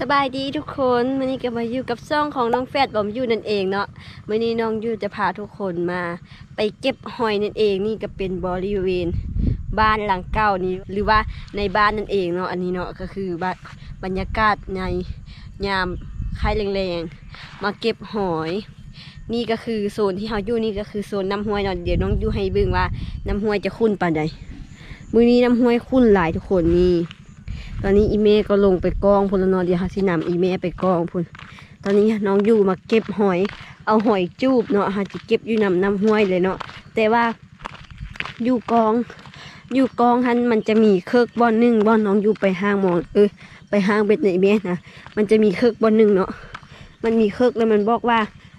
สบายดีทุกคนวันนี้ก็มาอยู่กับซ่องของน้องแฟดบอมอยู่นั่นเองเนาะวันนี้น้องยูจะพาทุกคนมา ไปเก็บหอยนั่นเองนี่ก็เป็นบริเวณ บ้านหลังเก่านี้หรือว่าในบ้านนั่นเองเนาะอันนี้เนาะก็คือบบรรยากาศในยามค่ายแรงๆมาเก็บหอย นี่ก็คือโซนที่เราอยู่นี่ก็คือโซนน้ำห้วยเนาะเดี๋ยวน้องยูให้เบิ่งว่าน้ำห้วยจะขุ่นปานใดมือนี้น้ำห้วยขุ่นหลายทุกคนนี่ อนนี้อีเมก็ลงไปกองพลนอนเดียวหาสินำอีเมไปกองพุ่นตอนนี้น้องอยู่มาเก็บหอย เอาหอยจูบเนาะหาจะเก็บอยู่นำน้ำห้วยเลยเนาะแต่ว่าอยู่กอง อยู่กองหันมันจะมีเคิกบอนหนึ่งบอนน้องอยู่ไปห้างมองเออไปห้างเบ็ดในเมนะมันจะมีเคิกบอนหนึ่งเนาะมันมีเคิกแล้วมันบอกว่า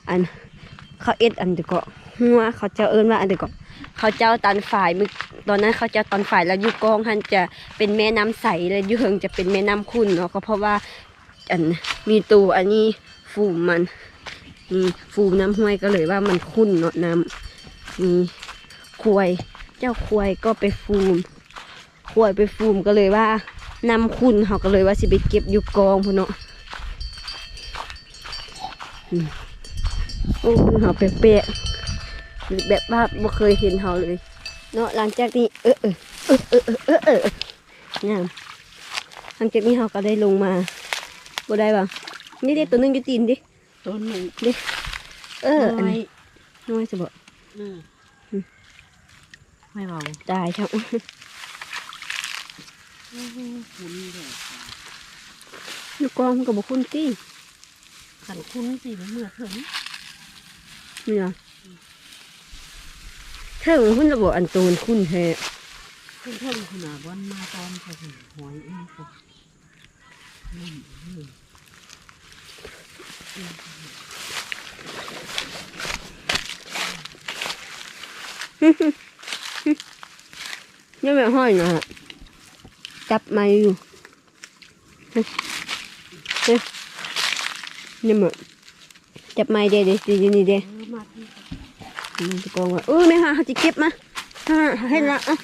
อันเขาเอ็ดอันเดยวก็หัวเขาเจ้าเอิ้นว่าอันเดยวก็ เขาเจ้าตันฝ่ายมึกตอนนั้นเขาเจ้าตันฝ่ายแล้วอยู่กองหันจะเป็นแม่น้ำใสเลยอยูเฮิงจะเป็นแม่น้ำขุ่นเนาะก็เพราะว่าอันมีตัวอันนี้ฟูมันมีฟูน้ำห้วยก็เลยว่ามันขุ่นเนาะน้ำมีควยเจ้าควายก็ไปฟูมควายไปฟูมก็เลยว่าน้ำขุ่นเขาก็เลยว่าสิไปเก็บอยู่กองพุ่นเนาะโอ้เขาแปลก แบบว่าบ่เคยเห็นเขาเลย เนาะหลังจากนี้เออเออเออเออเออเออเอองามหลังจากนี้เราก็ได้ลงมาบ่ได้ป่ะนี่เด็ตัวหนึงอยู่ตีนดิต้นหนึ่งเอออันน้อยนี้น้อยจะบอกอืมไม่เบาตายช่างคุ้นเลยอยู่กองมันกับบุคุณตี้ขันคุ้นสิมันเมื่อถึงนี่เหร อเธอมันคุณจะบอกอันโตนคุณแท้ขึ้นเท่าขนาดวันมาตอนเขาถึงหอยเองก็นี่นี่ยังไม่ห้อยนะฮะจับไม้อยู่เฮ้ยยนี่มันจับไม้เด้เด้ดีนี่เด้เออมาที่มันจะกองว่าเออ แม่ฮะเขาจะเก็บมาฮะให้ละอะ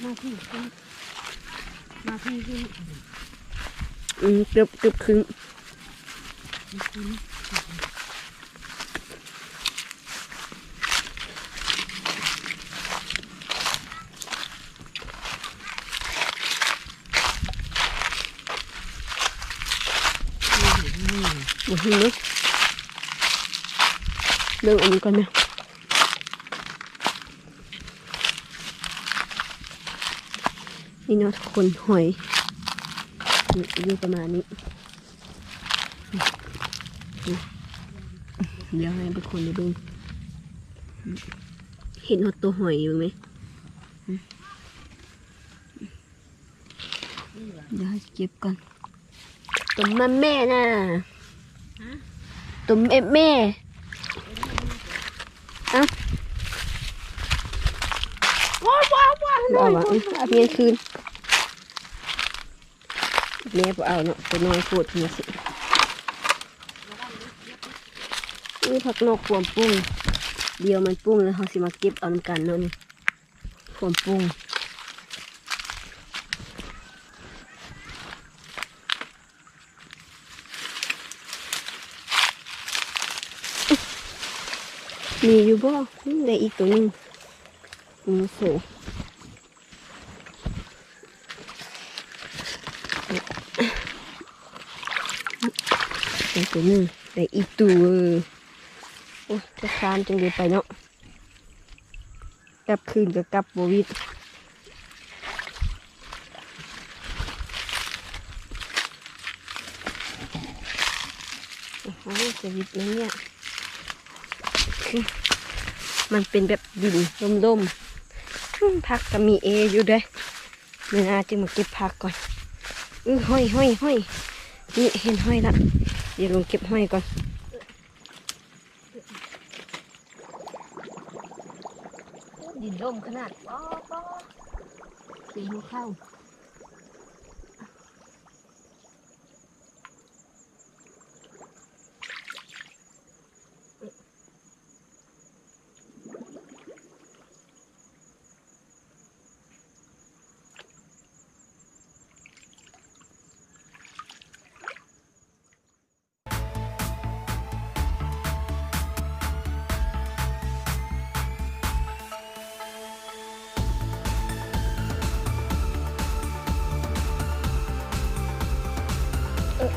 มาที่มาที่ที่อืมเกือบเกือบครึ่งโอ้โหเรื่องอันนี้ก่อนนะนี่เนาะทุกคนหอยนี่อยู่ประมาณนี้เดี๋ยวให้เป็นคนได้เบิ่งเห็นหดตัวหอยอยู่ไหมเดี๋ยวให้เก็บก่อนตุ่มแม่แม่น่ะตุ่มแม่แม่เอ้าว้าวว้าวว้าวบ่เอาวะเอาเพียงคืน แม่บ่เอาเนาะตัวน้อยโคตรมาสินี่ผักนกขวมปุ้งเดียวมันปุ้งแล้วเขาสิมาเก็บเอานำกันเนาะนี่ขวมปุ้งมีอยู่บ่ได้อีกตัวหนึงอืมโส ตัวนึงได้อีกตัวโอ้จะคานจังเลยไปเนาะกลับคืนกับกลับโบวิดโอ้โหจะวิดนะเนี่ย มันเป็นแบบดินร่มๆอืมผักก็มีเออยู่ด้วยเมื่อาจึงมาเก็บผักก่อน อือห้อยห้อยห้อยนี่เห็นห้อยละ เดี๋ยวลงเก็บห้อยก่อนดินร่มขนาดป๊อป๊อสีหัวเข้า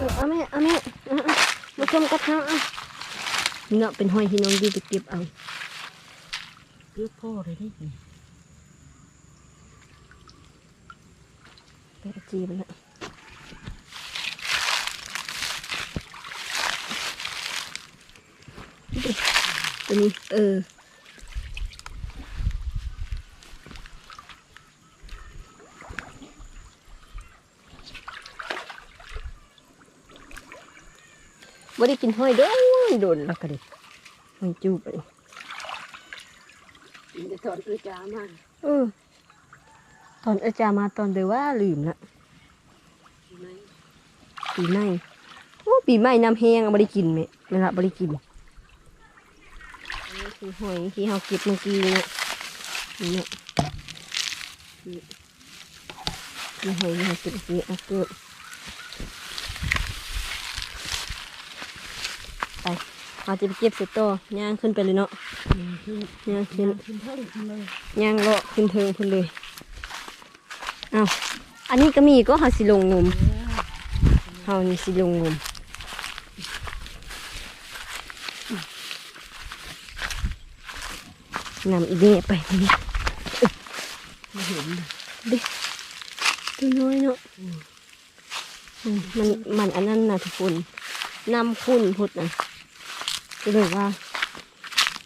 เออเอาแม่เอาแม่เอาเอามาชมกับน้องเอาเนาะเป็นหอยที่น้องดีไปเก็บเอาเลือกพ่อเลยนี่ไปเอาจีมันละตัวนี้เออ บ่ได้กินหอยโดนโดนแล้วก็ดิหอยจูบไปจะถอนเอือจามาเออตอนอาจารย์มาตอนเดียวว่าลืมละไหมปีใหม่โอ้ปีใหม่น้ำแห้งเอาบ่ได้กินไหมเวลาบ่ได้กินอันนี้คือหอยที่เราเก็บเมื่อกี้เนี่ยนี่เนี่ยนี่นี่หอยที่เราเก็บเมื่อกี้เอาเก็บไป เราจะไปเก็บเสร็จต่อย่างขึ้นไปเลยเนาะนี่ขึ้นย่างขึ้นขึ้นเท่าขึ้นเลยย่างเลาะขึ้นเทิงขึ้นเลยเอาอันนี้ก็มีก็หาสิลงงมเฮานี่สิลงงมนำอีเดะไปนี่ไม่เห็นตัวน้อยเนาะอืมมันมันอันนั้นนะทุกคนนำคุณพุดนะ ก็เลยว่า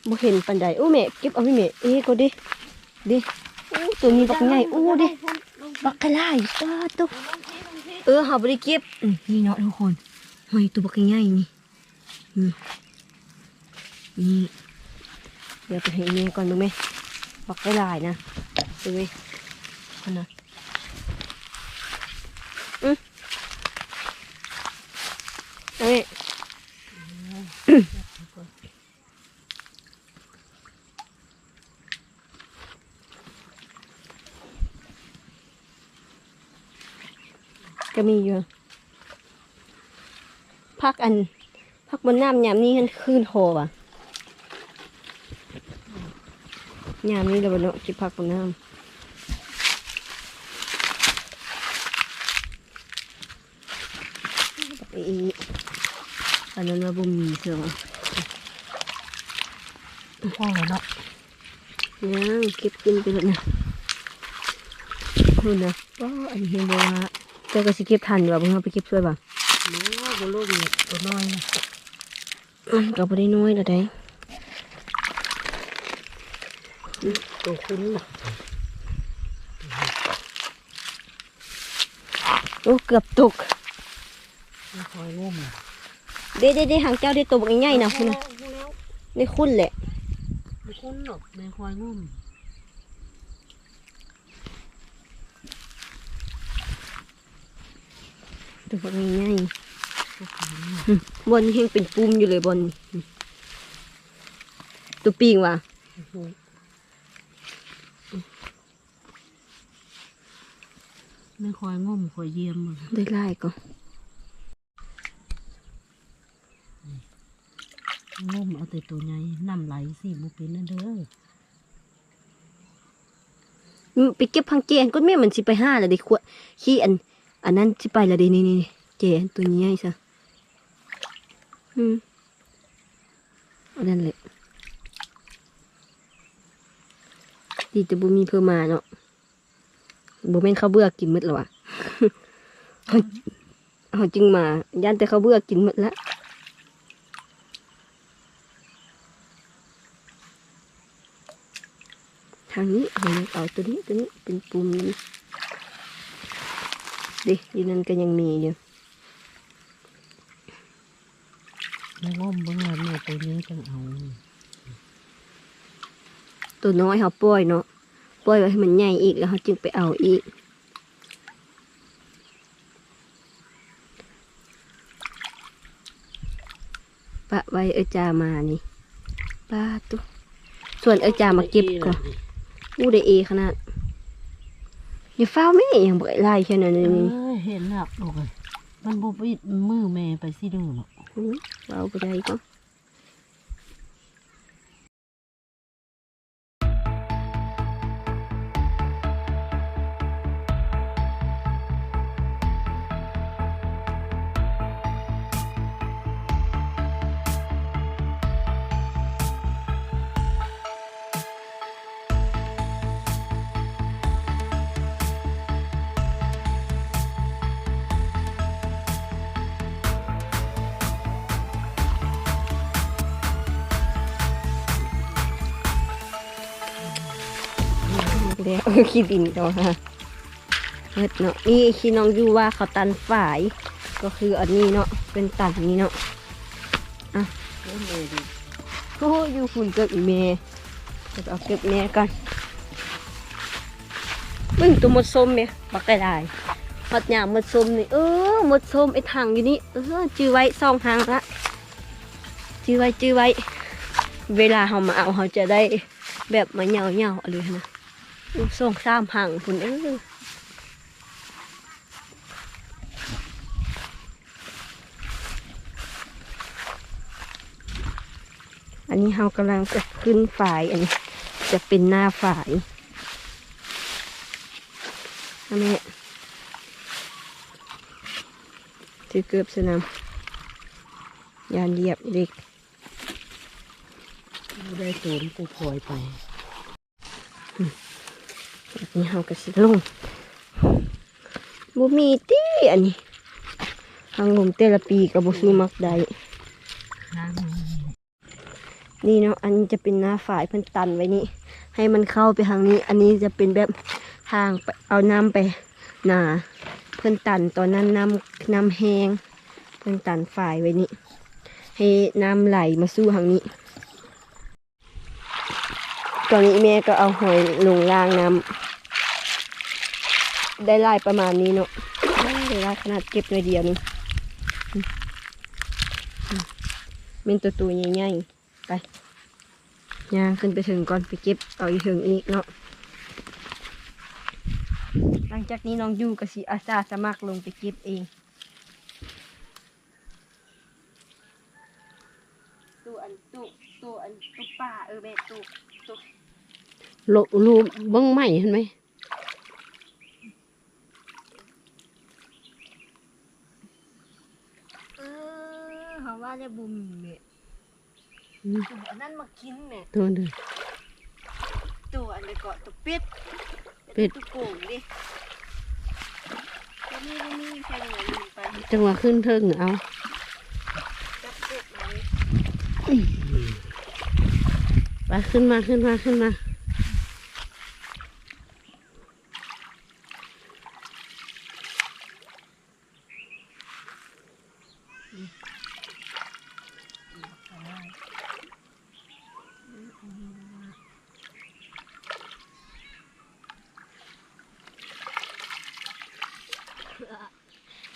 บ่เห็นปันใดโอ้แม่เก็บเอาพี่แม่เอ้ก็ดิดิโอ้ตัวนี้บักใหญ่โอ้ดิบักกะลายป้าตุ๊เออเฮาบ่ได้เก็บอืมนี่เนาะทุกคนหอยตัวบักใหญ่นี่นี่นี่เดี๋ยวไปให้แม่ก่อนดูไหมบักกะลายนะดูไหมคนน่ะเอ้ยก็มีอยู่ พักอันพักบนน้ำยามนี้มันขึ้นโหว่ะยามนี้เราบนเนาะคิดพักบนน้ำอีอันนั้นว่าบ่มีเสือพ่อเลยเนาะยังเก็บกินไปแล้วนะนู่นนะว้าอันนี้เห็นบ่ว่าเจ้าก็สิเก็บทันอยู่ว่าเพิ่งเอาไปเก็บช่วยบ่น้อง บนโลกนี่ตัวน้อยนะอืมก็บ่ได้น้อยแล้วได้ตัวคุ้นน่ะโอ้เกือบตกไม่คอยงมเด้เด้เด้หางเจ้าได้ตัวบักใหญ่ๆนะคุณน่ะได้คุ้นแหละไม่คุ้นหรอกไม่คอยงมตัวบักใหญ่ๆอืม บนเฮงเป็นปุ่มอยู่เลยบนนี่ตัวปีงว่ะไม่คอยงมคอยเยี่ยมมันได้ไล่ก็งมเอาแต่ตัวใหญ่น้ำไหลสิบุเป็นนั่นเด้ออืมไปเก็บพังเจนก็แม่มันสิไปห้าแล้วเด้ขวดขี้อัน อันนั้นสิไปแล้วเด้นี่นี่เจนตัวนี้ใหญ่ซะ อืมอันนั้นแหละดีแต่บ่มีเพิ่มมาเนาะบ่แม่นข้าวเบื่อกินหมดแล้วอะเฮาเฮาจึงมา ย่านแต่ข้าวเบื่อกินหมดแล้วทางนี้เอาเอาตัวนี้ตัวนี้เป็นปุ่มนี่ดิอยู่นั่นก็ยังมีอยู่ ไม่งมเบิ่งแล้วแม่ตัวนี้จังเอา ตัวน้อยเขาปล่อยเนาะปล่อยไว้ให้มันใหญ่อีกแล้วเขาจึงไปเอาอีกปะไว้เอจามานี่ปาตัวส่วนเอจามาเก็บก่อนอู้ได้เอขนาดอย่าเฝ้าแม่อย่างบ่ไล่แค่นั้นนี่เห็นหนักลูกเลยมันบุบิดมือแม่ไปสิดูหรอก อืมเฝ้าบ่ไแล้วขี้ดินก็ฮะเฮ็ดเนาะนี่ที่น้องอยู่ว่าเขาตันฝาย ก็คืออันนี้เนาะเป็นตันนี้เนาะเริ่มเลยดิโอ้ยอยู่ฝุ่นเกิดอีเมย์เดี๋ยวเอาเก็บแม่ก่อนมึงตัวมดส้มไหมบักได้ได้หมดหยามมดส้มนี่เออมดส้มไอ้ทางอยู่นี่เออจื้อไว้สองทางละจื้อไว้จื้อไว้ เวลาเขามาเอาเขาจะได้แบบมาเหยาเหยาอะไรนะ ส่งสามหังฝุ่นเอออันนี้เขากำลังจะขึ้นฝายอันนี้จะเป็นหน้าฝายอันนี้ถือเกือบสนามยานเหยียบเด็กได้โจมกูคอยไป นี้เฮาก็สิลงบ่มีติอันนี้ทางลมแต่ละปีก็บ่ซื้อมักได้นี่เนาะอันนี้จะเป็นหน้าฝ่ายเพิ่นตันไว้นี่ให้มันเข้าไปทางนี้ อันนี้จะเป็นแบบทางไปเอาน้ำไปหนาเพิ่นตันตอนนั้นน้ำน้ำแห้งเพิ่นตันฝ่ายไว้นี่ให้น้ำไหลมาสู้ทางนี้ ตอนนี้แม่ก็เอาหอยลงล่างน้ำ ได้ลายประมาณนี้เนาะได้ลายขนาดเก็บหน่อยเดียวนึงอืมอืมเป็นตัวตัวใหญ่ๆไปย่างขึ้นไปถึงก่อนไปเก็บเอาอีกถึงอีกเนาะหลังจากนี้น้องยูกับสีอาสาสมัครลงไปเก็บเองตัวอันตัวตัวอันตัวป่าเออแม่ตัวตัวโลรูเบิ้งใหม่เห็นไหม เออเขาว่าจะบุมแม่ อืมอันนั้นมากินแม่ตัวเดินตัวอันนี้ก็ตัวเป็ดเป็ดตัวโก่งดิตัวนี้ตัวนี้ใช่ไหมมันไปจังหวะขึ้นเทิงเอาจับเป็ดมาเลยไปขึ้นมาขึ้นมาขึ้นมา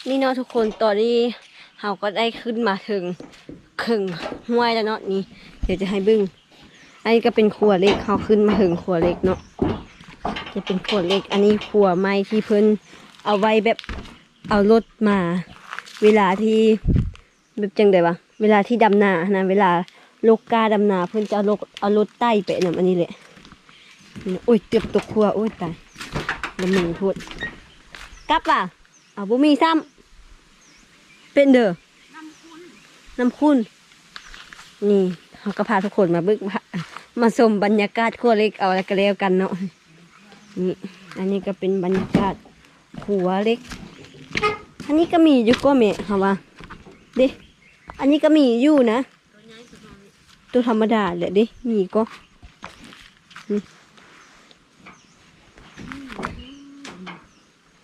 นี่เนาะทุกคนตอนนี้เราก็ได้ขึ้นมาถึงครึ่งห้วยแล้วเนาะนี่ เดี๋ยวจะให้บึ้งอันนี้ก็เป็นครัวเล็กเขาขึ้นมาถึงครัวเล็กเนาะจะเป็นครัวเล็ก อันนี้ครัวไม้ที่เพิ่นเอาไว้แบบเอารถมา เวลาที่แบบจังไดวะเวลาที่ดำนานะเวลาลกกาดำนาเพิ่นจะเอารถเอารถใต้ไปนำอันนี้แหละโอ้ยเตียบตกครัวโอ้ยตายละมึงพูดกลับว่ะ เอาบ่มีซ้ำเป็นเด้อน้ำคุณนี่เขาก็พาทุกคนมาบึกมาชมบรรยากาศครัวเล็กเอาแล้วก็แล้วกันเนาะนี่อันนี้ก็เป็นบรรยากาศขัวเล็ก อันนี้ก็มีอยู่ก็แม่ค่ะว่าดิอันนี้ก็มีอยู่นะ ตัวธรรมดาแหละดิมีก็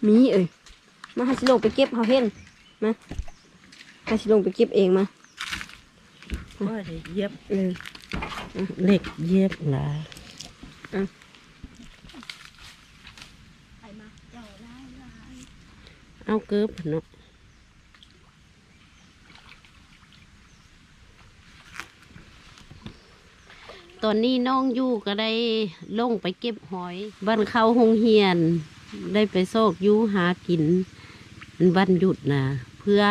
มีเอ้ย มาให้สิลงไปเก็บเขาเห็นมาให้สิลงไปเก็บเองมาก็ได้เย็บเออเหล็กเย็บหลายเอาเกือบเนาะตอนนี้น้องอยู่ก็ได้ลงไปเก็บหอย บ้านเขาหงเฮียน ได้ไปโซกอยู่หากิน วันหยุดนะเพื่อ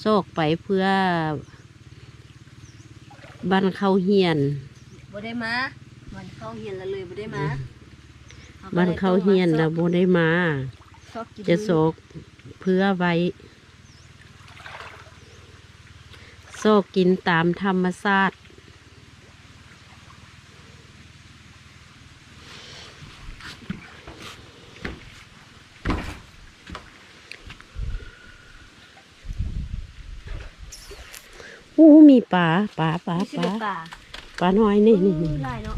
โซกไปเพื่อบ้านเขาเฮียนบ่ได้มาวันเข้าเฮียนแล้วเลยบ่ได้มาบ้านเขาเฮียนนะโบได้มาชอบกินจะโศกเพื่อไว้โศกกินตามธรรมชาติอู้ มีปลาปลาปลานี่สิปลาเป็นป่าปลาน้อยนี่นี่นี่หลายเนาะ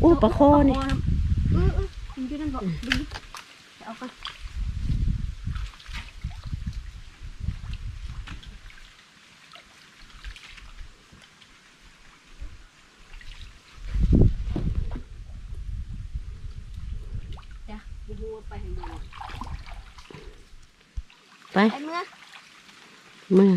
โอ้ปลาคอนี่เออเออกินอยู่นั่น บอกดึงเอาก่อนเดี๋ยวบูบูไปให้ดู ไป ไปเมื่อ มา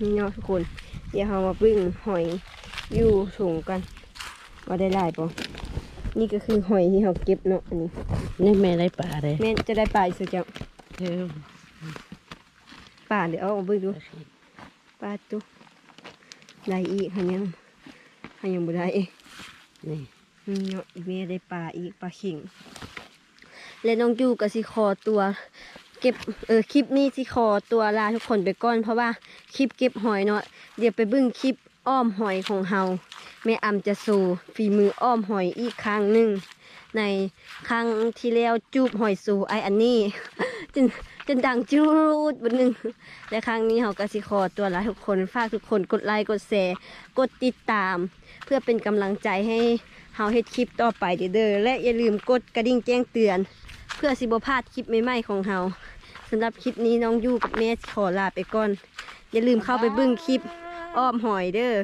นี่เนาะทุกคน เดี๋ยวเรามาบึ้งหอยอยู่ถุงกัน ว่าได้หลายปะนี่ก็คือหอยที่เราเก็บเนาะอันนี้นี่แม่ได้ปลาเลยแม่นจะได้ปลาอีกสักจ้ะเออปลาเดี๋ยวเอามาเบึ้งดูปลาตุ๊ได้อีกหันยังหันยังบ่ได้นี่นี่เนาะอีแม่ได้ปลาอีกปลาขิงและน้องยูก็สิคอตัว เก็บเออคลิปนี้สิคอตัวลาทุกคนไปก่อน เพราะว่าคลิปเก็บหอยเนาะเดี๋ยวไปบึ้งคลิปอ้อมหอยของเฮาแม่อำจะสู่ฝีมืออ้อมหอยอีกครั้งหนึ่งในครั้งที่แล้วจูบหอยสู่ไออันนี้จนจนดังจูดบนหนึ่งและครั้งนี้เฮาก็สิคอตัวลาทุกคนฝากทุกคนกดไลค์กดแชร์กดติดตาม เพื่อเป็นกำลังใจให้เฮาเฮ็ดคลิปต่อไปเด้อและอย่าลืมกดกระดิ่งแจ้งเตือน เพื่อสิบพลาดคลิปใหม่ๆของเฮา สำหรับคลิปนี้น้องยู่กับแม่ขอลาไปก่อน อย่าลืมเข้าไปบึ้งคลิปอ้อมหอยเด้อ